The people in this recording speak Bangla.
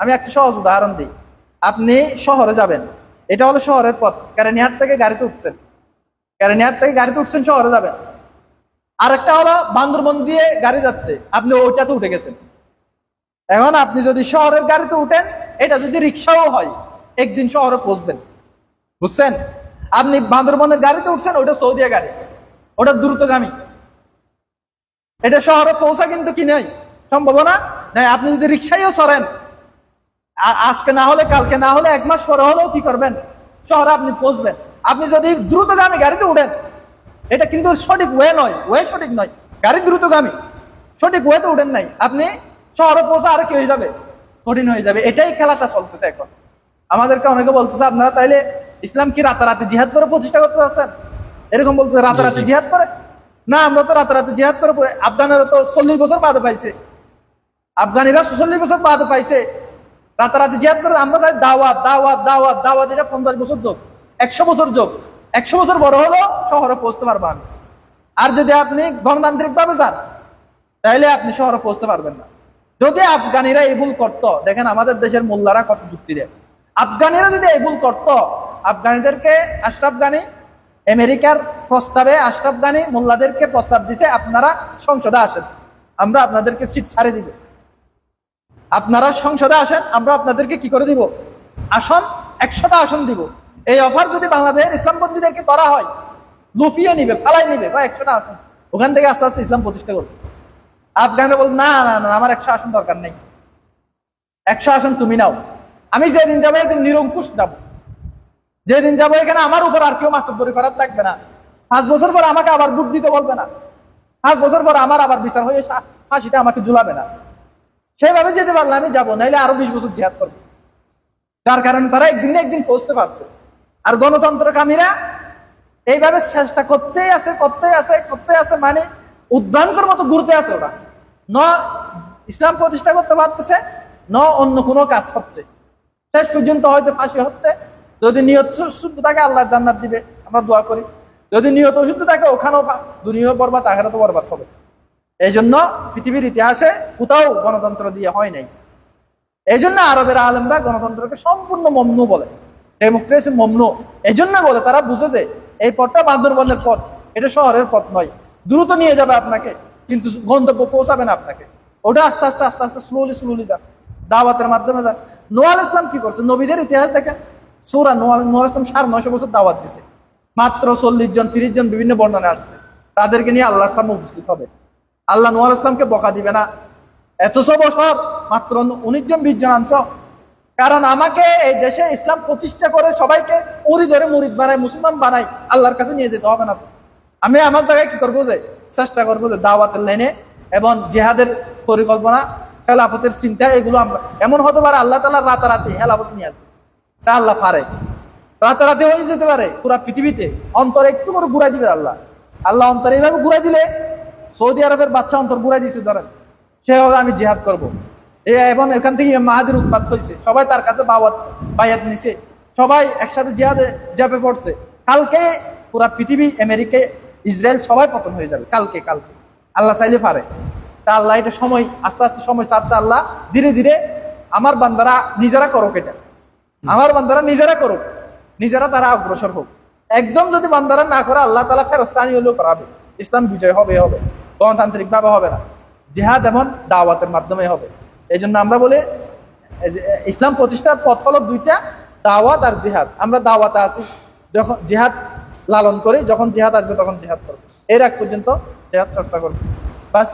আমি একটা সহজ উদাহরণ দিই। আপনি শহরে যাবেন। এটা হলো শহরের পথ। কেরানিহাট থেকে গাড়িতে উঠছেন। কেরানিহাট থেকে গাড়িতে উঠছেন, শহরে যাবেন। আর একটা হলো বান্দরবন দিয়ে গাড়ি যাচ্ছে। আপনি ওইটাতে উঠে গেছেন। এখন আপনি যদি শহরের গাড়িতে উঠেন, এটা যদি রিক্সাও হয়, একদিন শহরে পৌঁছবেন। বুঝছেন? আপনি বান্দরবনের গাড়িতে উঠছেন ওটা সৌদিয়া গাড়ি। ওটা দ্রুতগামী। এটা শহরে পৌঁছা কিন্তু কি নাই? সম্ভাবনা? নাই, আপনি যদি রিক্সাইও সরেন আজকে না হলে কালকে না হলে এক মাস পরে হলেও কি করবেন? শহরে আপনি পৌঁছবেন। আপনি যদি দ্রুতগামী গাড়িতে উঠেন এটা কিন্তু সঠিক ওয়ে নয় ওয়ে সঠিক নয়। গাড়ি দ্রুতগামী সঠিক ওয়েতে উঠেন নাই আপনি শহরে পৌঁছা আর কি হয়ে যাবে? কঠিন হয়ে যাবে। এটাই খেলাটা চলতেছে এখন। আমাদেরকে অনেকে বলতেছে আপনারা তাইলে ইসলাম কি রাতারাতি জিহাদ করে প্রতিষ্ঠা করতে চাচ্ছেন এরকম বলতেছে রাতারাতি জিহাদ করে? না আমরা তো রাতারাতি জিহাদ করে আফগানেরা তো চল্লিশ বছর বাদে পাইছে। আফগানিরা চল্লিশ বছর বাদে পাইছে। রাতারাতি জিহাদ করে আমরা চাই দাওয়াত দাওয়াত দাওয়াত দাওয়াত এটা পঞ্চাশ বছর যোগ, একশো বছর যোগ, একশো বছর বড় হলো শহরে পৌঁছতে পারব আমি। আর যদি আপনি গণতান্ত্রিক ভাবে যান তাহলে আপনি শহরে পৌঁছতে পারবেন না। যদি আফগানিরা এই ভুল করতো, দেখেন আমাদের দেশের মোল্লারা কত যুক্তি দেয়। আফগানিরা যদি এই ভুল করতো, আফগানিদেরকে আশরাফ গানি, আমেরিকার প্রস্তাবে আশরাফ গানি মোল্লাদেরকে প্রস্তাব দিছে, আপনারা সংসদে আসেন। আমরা আপনাদেরকে সিট ছাড়ে দিব। আপনারা সংসদে আসেন, আমরা আপনাদেরকে কি করে দিব? আসন, একশোটা আসন দিব। এই অফার যদি বাংলাদেশের ইসলামপন্থীদেরকে করা হয়, লুফিয়ে নিবে, ফালাই নিবে, বা একশোটা আসন, ওখান থেকে আস্তে আস্তে ইসলাম প্রতিষ্ঠা করবে। আফগানরা বল না না না, আমার একশো আসন দরকার নেই। একশো আসন তুমি নাও। আমি যেদিন যাব এদিন নিরঙ্কুশ যাব। যেদিন যাব এখানে আমার উপর আর কেউ মাতব্বরি করার থাকবে না। পাঁচ বছর পর আমাকে আবার বুট দিতে বলবে না। পাঁচ বছর পর আমার আবার বিচার হয়ে ফাঁসিতে আমাকে ঝুলাবে না। সেভাবে যেতে পারলে আমি যাব, নাইলে আরও বিশ বছর জিহাদ করব। যার কারণে তারা একদিন না একদিন পৌঁছতে পারছে। আর গণতন্ত্র কামীরা এইভাবে চেষ্টা করতেই আছে করতেই আছে করতে আছে মানে উদ্ভ্রান্তর মতো ঘুরতে আছে ওরা। ন ইসলাম প্রতিষ্ঠা করতে পারতেছে, ন অন্য কোনো কাজ হচ্ছে শেষ পর্যন্ত হয়তো ফাঁসি হচ্ছে। যদি নিয়ত শুদ্ধ থাকে, আল্লাহ জান্নাত দিবে, আমরা দোয়া করি। যদি নিয়ত অশুদ্ধ থাকে, ওখানেও দুনিয়াও বরবাদ, আখেরাতও বরবাদ হবে। এই জন্য পৃথিবীর ইতিহাসে কোথাও গণতন্ত্র দিয়ে হয় নাই। এই জন্য আরবের আলেমরা গণতন্ত্রকে সম্পূর্ণ মমনু বলে। ডেমোক্রেসি মমনু। এই জন্য বলে, তারা বুঝে যে এই পথটা বান্দরবনের পথ। এটা শহরের পথ নয়। দ্রুত নিয়ে যাবে আপনাকে, কিন্তু গন্তব্য পৌঁছাবে না আপনাকে। ওটা আস্তে আস্তে আস্তে আস্তে স্লোলি স্লোলি যান দাওয়াতের মাধ্যমে যান নোয়াল ইসলাম কি করছে? নবীদের ইতিহাস দেখেন সৌরা নোয়াল নোয়াল ইসলাম সাড়ে নয়শো বছর দাওয়াত দিছে। মাত্র চল্লিশ জন, তিরিশ জন বিভিন্ন বর্ণনা আসছে। তাদেরকে নিয়ে আল্লাহর সামনে উপস্থিত হবে। আল্লাহ নোয়াল ইসলামকে বকা দিবে না। এতশো বছর মাত্র উনিশ জন, বিশ জন আনছ। কারণ আমাকে এই দেশে ইসলাম প্রতিষ্ঠা করে সবাইকে উড়ি ধরে মুরিদ বানায়, মুসলমান বানাই আল্লাহর কাছে নিয়ে যেতে হবে না। আমি আমার জায়গায় কি করব যে, চেষ্টা করব যে দাওয়াতের লাইনে এবং জেহাদের পরিকল্পনা, খেলাফতের চিন্তা, এগুলো আমরা, এমন হতে পারে আল্লাহ তালা রাতারাতি খেলাফত নিয়ে আসবে। তা আল্লাহ পারে। রাতারাতি হয়ে যেতে পারে পুরা পৃথিবীতে। অন্তরে একটু করে ঘুরাই দিবে আল্লাহ। আল্লাহ অন্তরে এইভাবে ঘুরাই দিলে সৌদি আরবের বাচ্চা অন্তর ঘুরাই দিচ্ছে ধরেন। সে হবে আমি জিহাদ করব। এবং এখান থেকে মাহাদির উৎপাত হয়েছে সবাই তার কাছে বাওয়াত বায়াত নিছে। সবাই একসাথে জিহাদে জাপে পড়ছে। কালকে পুরা পৃথিবী, আমেরিকা, ইসরায়েল সবাই পতন হয়ে যাবে, কালকে কালকে। আল্লাহ চাইলে পারে। তা আল্লাহ এটা সময়, আস্তে আস্তে সময় চাচ্ছে আল্লাহ। ধীরে ধীরে আমার বান্দারা নিজেরা করুক এটা। আমার বান্দারা নিজেরা করুক। নিজেরা তারা অগ্রসর হোক। একদম যদি বান্দারা না করে, আল্লাহ তালা ফেরস্তানি হলেও করাবে ইসলাম বিজয় হবে হবে। গণতান্ত্রিকভাবে হবে না। জেহাদ এমন দাওয়াতের মাধ্যমে হবে। এই জন্য আমরা বলি ইসলাম প্রতিষ্ঠার পথ হলো দুইটা, দাওয়াত আর জেহাদ। আমরা দাওয়াতে আসি, যখন জেহাদ লালন করি, যখন জেহাদ আসবে তখন জেহাদ করব। এর আগ পর্যন্ত জেহাদ চর্চা করব। বাস।